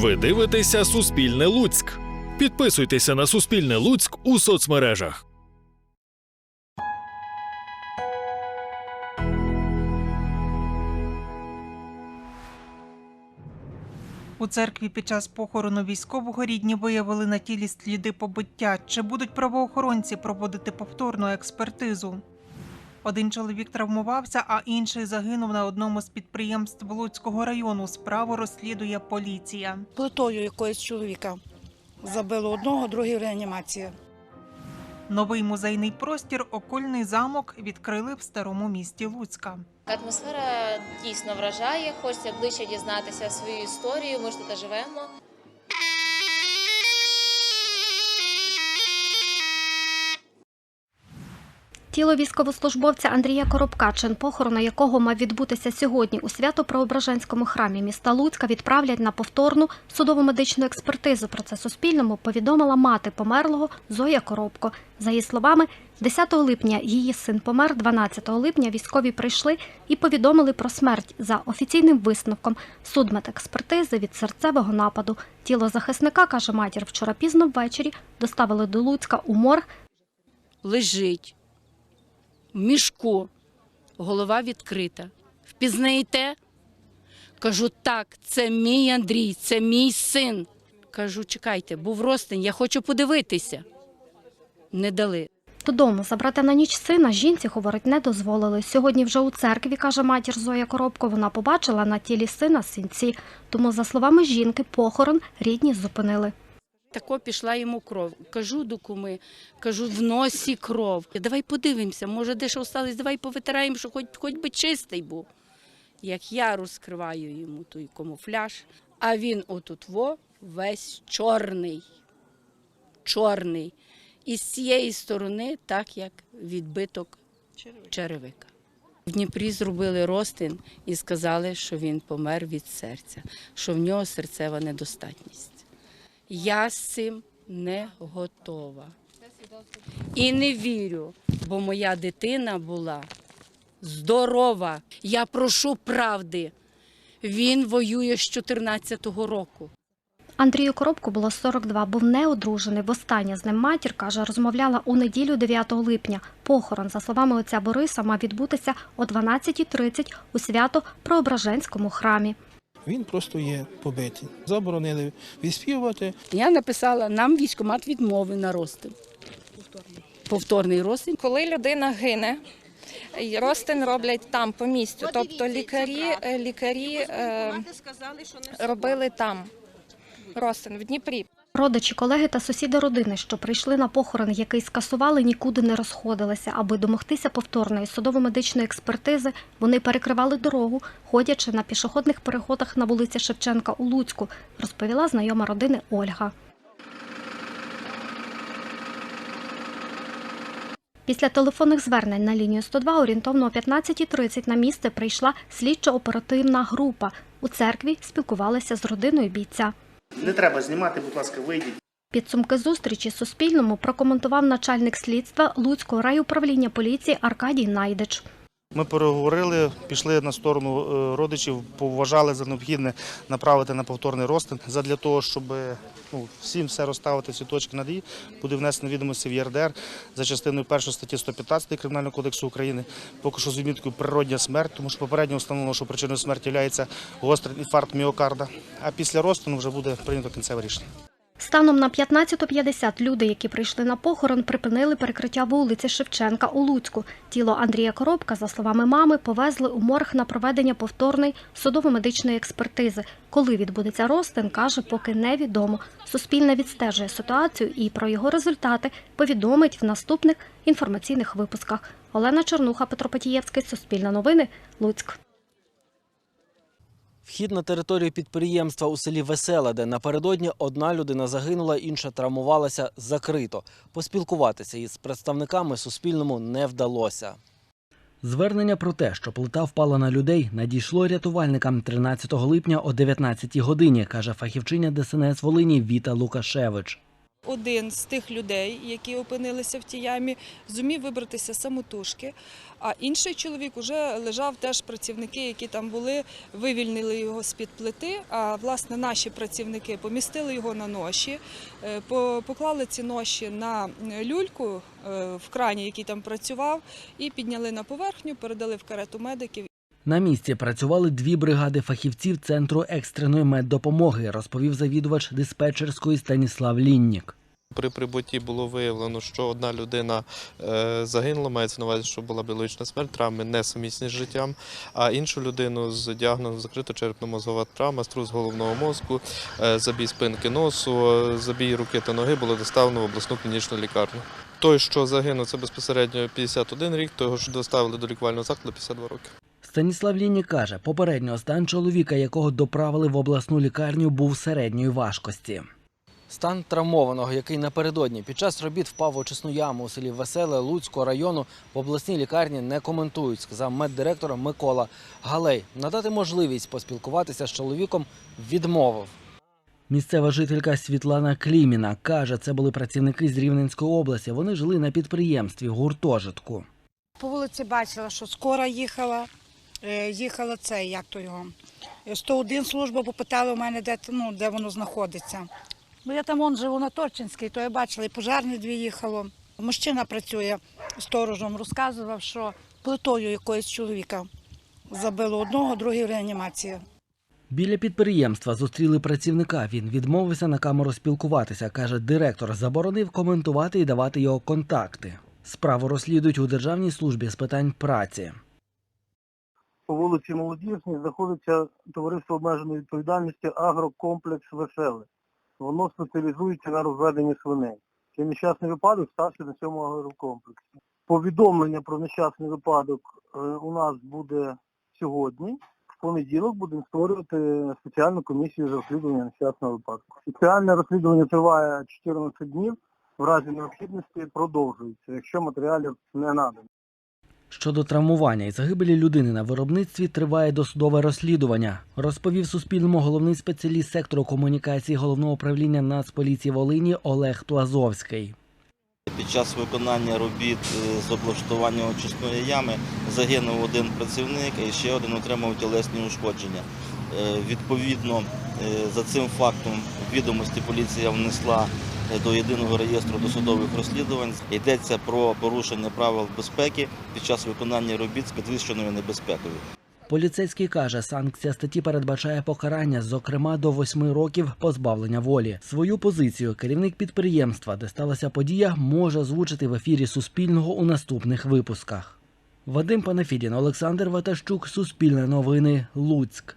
Ви дивитеся Суспільне Луцьк. Підписуйтеся на Суспільне Луцьк у соцмережах. У церкві під час похорону військового рідні виявили на тілі сліди побиття. Чи будуть правоохоронці проводити повторну експертизу? Один чоловік травмувався, а інший загинув на одному з підприємств Луцького району. Справу розслідує поліція. плитою якогось чоловіка. Забило одного, другий в реанімації. Новий музейний простір Окольний замок відкрили в старому місті Луцька. Атмосфера дійсно вражає. Хочеться ближче дізнатися свою історію. Ми ж тут живемо. Тіло військовослужбовця Андрія Коробка, чин похорону якого мав відбутися сьогодні у Свято-Преображенському храмі міста Луцька, відправлять на повторну судово-медичну експертизу. Про це Суспільному повідомила мати померлого Зоя Коробко. За її словами, 10 липня її син помер, 12 липня військові прийшли і повідомили про смерть за офіційним висновком судмедекспертизи від серцевого нападу. Тіло захисника, каже матір, вчора пізно ввечері доставили до Луцька у морг лежить мішку, голова відкрита. Впізнаєте? Кажу, так, це мій Андрій, це мій син. Кажу, чекайте, був ростень, я хочу подивитися. Не дали. Додому забрати на ніч сина жінці, говорить, не дозволили. Сьогодні вже у церкві, каже матір Зоя Коробко, вона побачила на тілі сина синці. Тому, за словами жінки, похорон рідні зупинили. Тако пішла йому кров. Кажу до куми, кажу, в носі кров. Давай подивимося, може, де що осталось, давай повитираємо, що хоч, хоч би чистий був. Як я розкриваю йому той камуфляж, а він отут во весь чорний. Чорний. І з цієї сторони, так як відбиток черевика. В Дніпрі зробили розтин і сказали, що він помер від серця, що в нього серцева недостатність. Я з цим не готова. І не вірю, бо моя дитина була здорова. Я прошу правди. Він воює з 14-го року. Андрію Коробко було 42, був неодружений. Востаннє з ним матір, каже, розмовляла у неділю 9 липня. Похорон, за словами отця Бориса, мав відбутися о 12.30 у свято-Преображенському храмі. Він просто є побитий. Заборонили відспівувати. Я написала, нам військкомат відмовив на розтин. Повторний розтин. Коли людина гине, розтин роблять там по місцю. Тобто лікарі, е, лікарі е, робили там розтин в Дніпрі. Родичі, колеги та сусіди родини, що прийшли на похорон, який скасували, нікуди не розходилися. Аби домогтися повторної судово-медичної експертизи, вони перекривали дорогу, ходячи на пішохідних переходах на вулиці Шевченка у Луцьку, розповіла знайома родини Ольга. Після телефонних звернень на лінію 102 орієнтовно о 15.30 на місце прийшла слідчо-оперативна група. У церкві спілкувалися з родиною бійця. Не треба знімати, будь ласка, вийдіть. Підсумки зустрічі Суспільному прокоментував начальник слідства Луцького райуправління поліції Аркадій Найдич. Ми переговорили, пішли на сторону е, родичів, поважали за необхідне направити на повторний розтин. Задля того, щоб ну, всім все розставити всі точки над «і», буде внесено відомості в ЄРДР за частиною 1 статті 115 Кримінального кодексу України. Поки що з відміткою природня смерть, тому що попередньо встановлено, що причиною смерті є гострий інфаркт міокарда. А після розтину вже буде прийнято кінцеве рішення. Станом на 15.50 люди, які прийшли на похорон, припинили перекриття вулиці Шевченка у Луцьку. Тіло Андрія Коробка, за словами мами, повезли у морг на проведення повторної судово-медичної експертизи. Коли відбудеться розтин, каже, поки невідомо. Суспільне відстежує ситуацію і про його результати повідомить в наступних інформаційних випусках. Олена Чернуха, Петро Патієвський, Суспільне новини, Луцьк. Вхід на територію підприємства у селі Весела, де напередодні одна людина загинула, інша травмувалася, закрито. Поспілкуватися із представниками Суспільному не вдалося. Звернення про те, що плита впала на людей, надійшло рятувальникам 13 липня о 19 годині, каже фахівчиня ДСНС Волині Віта Лукашевич. Один з тих людей, які опинилися в тій ямі, зумів вибратися самотужки. А інший чоловік уже лежав теж працівники, які там були, вивільнили його з-під плити. А власне наші працівники помістили його на ноші, е, поклали ці ноші на люльку е, в крані, який там працював, і підняли на поверхню, передали в карету медиків. На місці працювали дві бригади фахівців Центру екстреної меддопомоги, розповів завідувач диспетчерської Станіслав Ліннік. При прибутті було виявлено, що одна людина е, загинула, мається на увазі, що була біологічна смерть, травми несумісні з життям, а іншу людину з діагнозом закрита черепно-мозгова травма, струс головного мозку, е, забій спинки носу, забій руки та ноги було доставлено в обласну клінічну лікарню. Той, що загинув, це безпосередньо 51 рік, того ж доставили до лікувального закладу 52 роки. Станіслав Ліннік каже, попередньо стан чоловіка, якого доправили в обласну лікарню, був середньої важкості. Стан травмованого, який напередодні під час робіт впав в очисну яму у селі Веселе Луцького району, в обласній лікарні не коментують, сказав меддиректор Микола Галей. Надати можливість поспілкуватися з чоловіком відмовив. Місцева жителька Світлана Кліміна каже, це були працівники з Рівненської області. Вони жили на підприємстві гуртожитку. По вулиці бачила, що скоро їхала, їхала це, як то його. Е, 101 служба попитала у мене, де, ну, де воно знаходиться. Ну, я там вон живу на Торчинській, то я бачила, і пожарні дві їхало. Мужчина працює сторожем, розказував, що плитою якоїсь чоловіка забило одного, другий в реанімації. Біля підприємства зустріли працівника. Він відмовився на камеру спілкуватися. каже, директор заборонив коментувати і давати його контакти. Справу розслідують у Державній службі з питань праці. По вулиці Молодіжній знаходиться товариство обмеженої відповідальності Агрокомплекс Веселе. Воно спеціалізується на розведенні свиней. Цей нещасний випадок стався на цьому агрокомплексі. Повідомлення про нещасний випадок е, у нас буде сьогодні. В понеділок будемо створювати спеціальну комісію з розслідування нещасного випадку. Спеціальне розслідування триває 14 днів. В разі необхідності продовжується, якщо матеріалів не надано. Щодо травмування і загибелі людини на виробництві триває досудове розслідування, розповів Суспільному головний спеціаліст сектору комунікації головного управління Нацполіції Волині Олег Плазовський. Під час виконання робіт е, з облаштування очисної ями загинув один працівник і ще один отримав тілесні ушкодження. Е, Відповідно, е, за цим фактом відомості поліція внесла до єдиного реєстру досудових розслідувань. Йдеться про порушення правил безпеки під час виконання робіт з підвищеною небезпекою. Поліцейський каже, санкція статті передбачає покарання, зокрема до восьми років позбавлення волі. Свою позицію керівник підприємства, де сталася подія, може озвучити в ефірі Суспільного у наступних випусках. Вадим Панафідін, Олександр Ватащук, Суспільне новини, Луцьк.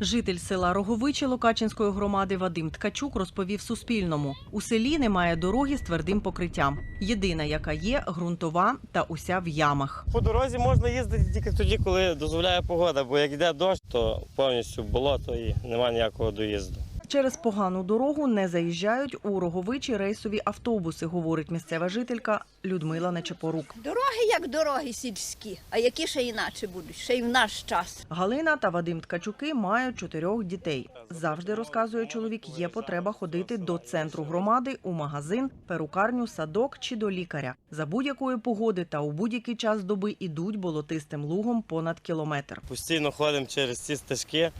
Житель села Роговичі Локачинської громади Вадим Ткачук розповів Суспільному: у селі немає дороги з твердим покриттям. Єдина, яка є, ґрунтова та уся в ямах. По дорозі можна їздити тільки тоді, коли дозволяє погода, бо як йде дощ, то повністю болото і немає ніякого доїзду. Через погану дорогу не заїжджають у Роговичі рейсові автобуси, говорить місцева жителька Людмила Нечепорук. Дороги як дороги сільські, а які ще інакше будуть, ще й в наш час. Галина та Вадим Ткачуки мають чотирьох дітей. Завжди розказує чоловік, є потреба ходити до центру громади у магазин, перукарню, садок чи до лікаря. За будь-якої погоди та у будь-який час доби ідуть болотистим лугом понад кілометр. Постійно ходимо через ці стежки.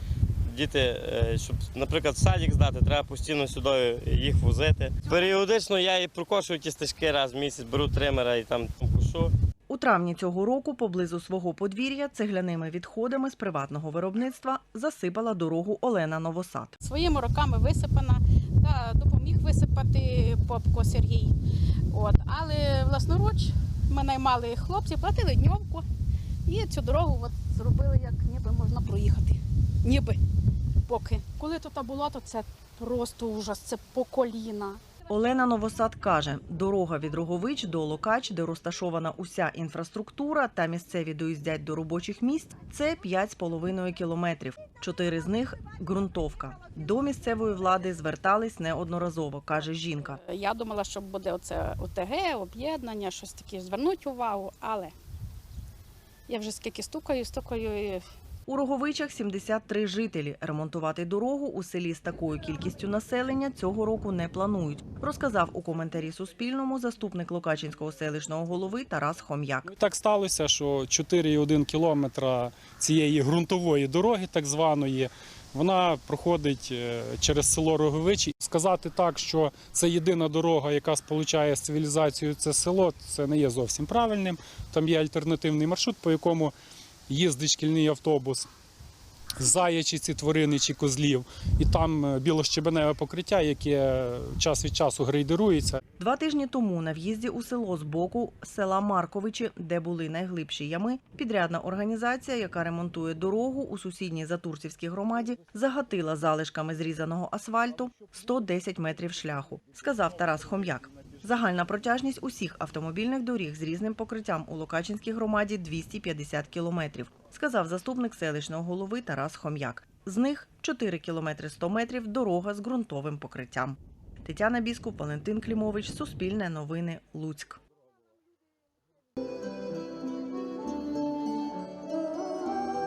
Діти, е, щоб, наприклад, в садик здати, треба постійно сюди їх возити. Періодично я і прокошую ті стежки раз в місяць, беру тримера і там кошу. У травні цього року поблизу свого подвір'я цегляними відходами з приватного виробництва засипала дорогу Олена Новосад. Своїми руками висипана та допоміг висипати попко Сергій. От. Але власноруч ми наймали хлопців, платили дньовку і цю дорогу от зробили, як ніби можна проїхати. Ніби поки. Коли тут було, то це просто ужас, це по коліна. Олена Новосад каже, дорога від Рогович до Локач, де розташована уся інфраструктура та місцеві доїздять до робочих місць, це 5,5 кілометрів. Чотири з них ґрунтовка. До місцевої влади звертались неодноразово, каже жінка. Я думала, що буде оце ОТГ, об'єднання, щось таке, звернуть увагу, але я вже скільки стукаю, стукаю У Роговичах 73 жителі. Ремонтувати дорогу у селі з такою кількістю населення цього року не планують, розказав у коментарі Суспільному заступник Локачинського селищного голови Тарас Хом'як. Так сталося, що 4,1 кілометра цієї ґрунтової дороги, так званої, вона проходить е, через село Роговичі. Сказати так, що це єдина дорога, яка сполучає з цивілізацією це село, це не є зовсім правильним. Там є альтернативний маршрут, по якому їздить шкільний автобус. Заячиці, твариничі, козлів, і там е, білощебеневе покриття, яке час від часу грейдерується. Два тижні тому на в'їзді у село з боку села Марковичі, де були найглибші ями, підрядна організація, яка ремонтує дорогу у сусідній Затурцівській громаді, загатила залишками зрізаного асфальту 110 метрів шляху, сказав Тарас Хом'як. Загальна протяжність усіх автомобільних доріг з різним покриттям у Локачинській громаді 250 кілометрів, сказав заступник селищного голови Тарас Хом'як. З них 4 кілометри 100 метрів дорога з ґрунтовим покриттям. Тетяна Біскуп, Валентин Клімович, Суспільне новини, Луцьк.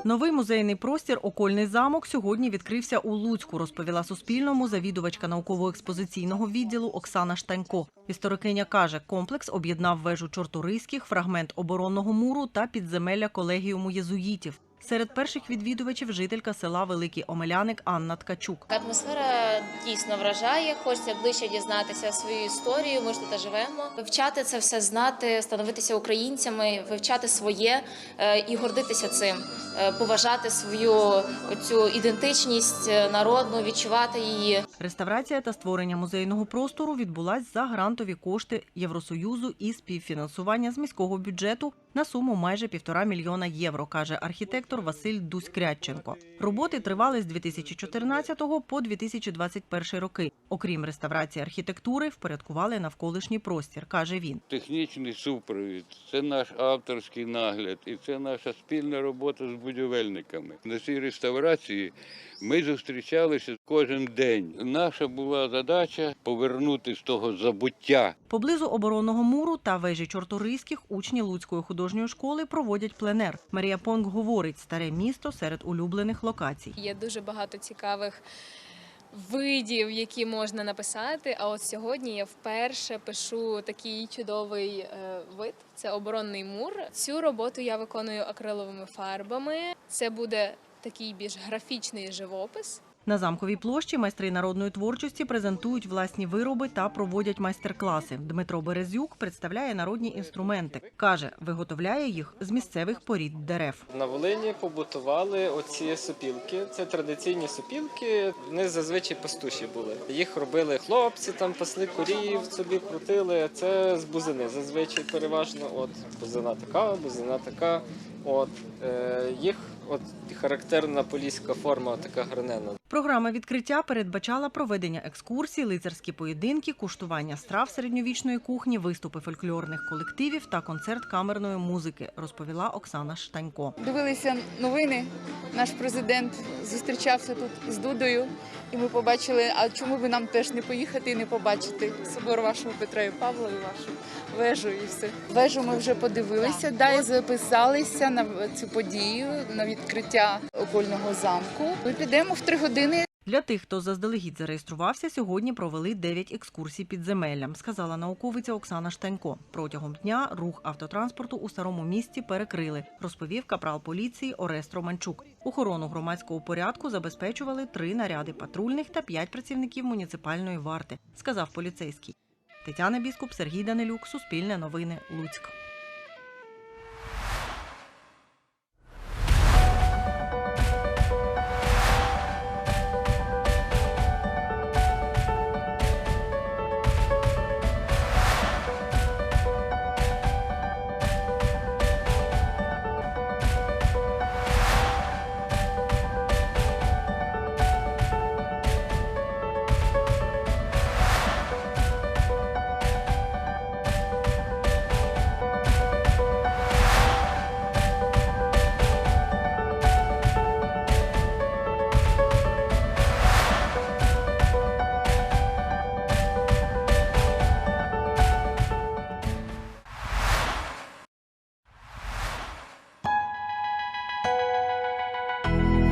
Новий музейний простір Окольний замок сьогодні відкрився у Луцьку, розповіла Суспільному завідувачка науково-експозиційного відділу Оксана Штанько. Історикиня каже, комплекс об'єднав вежу Чорторийських, фрагмент оборонного муру та підземелля колегіуму єзуїтів. Серед перших відвідувачів жителька села Великий Омеляник Анна Ткачук. Атмосфера дійсно вражає. Хочеться ближче дізнатися свою історію. Ми ж тут живемо. Вивчати це все знати, становитися українцями, вивчати своє е, і гордитися цим, Е, поважати свою цю ідентичність е, народну, відчувати її. Реставрація та створення музейного простору відбулась за грантові кошти Євросоюзу і співфінансування з міського бюджету на суму майже півтора мільйона євро, каже архітектор Василь Дусь-Кряченко. Роботи тривали з 2014 по 2021 роки. Окрім реставрації архітектури, впорядкували навколишній простір, каже він. Технічний супровід, це наш авторський нагляд і це наша спільна робота з будівельниками. На цій реставрації ми зустрічалися кожен день. Наша була задача повернути з того забуття Поблизу оборонного муру та вежі Чорторийських учні Луцької художньої школи проводять пленер. Марія Понг говорить, старе місто серед улюблених локацій. Є дуже багато цікавих видів, які можна написати. А от сьогодні я вперше пишу такий чудовий е, вид. Це оборонний мур. Цю роботу я виконую акриловими фарбами. Це буде такий більш графічний живопис. На замковій площі майстри народної творчості презентують власні вироби та проводять майстер-класи. Дмитро Березюк представляє народні інструменти. Каже, виготовляє їх з місцевих порід дерев. На Волині побутували оці сопілки. Це традиційні сопілки. Вони зазвичай пастуші були. Їх робили хлопці, там пасли корів, собі крутили. Це з бузини. Зазвичай переважно. От бузина така, бузина така. От е, їх от характерна поліська форма, така гранена. Програма відкриття передбачала проведення екскурсій, лицарські поєдинки, куштування страв середньовічної кухні, виступи фольклорних колективів та концерт камерної музики, розповіла Оксана Штанько. Дивилися новини. Наш президент зустрічався тут з Дудою, і ми побачили, а чому би нам теж не поїхати і не побачити собор вашого Петра і Павла і вашу вежу і все. Вежу ми вже подивилися, далі записалися на цю подію, на відкриття окольного замку. Ми підемо в три години. Для тих, хто заздалегідь зареєструвався, сьогодні провели 9 екскурсій підземеллям, сказала науковиця Оксана Штанько. Протягом дня рух автотранспорту у старому місті перекрили, розповів капрал поліції Орест Романчук. Охорону громадського порядку забезпечували три наряди патрульних та п'ять працівників муніципальної варти, сказав поліцейський. Тетяна Біскуп, Сергій Данилюк, Суспільне новини, Луцьк.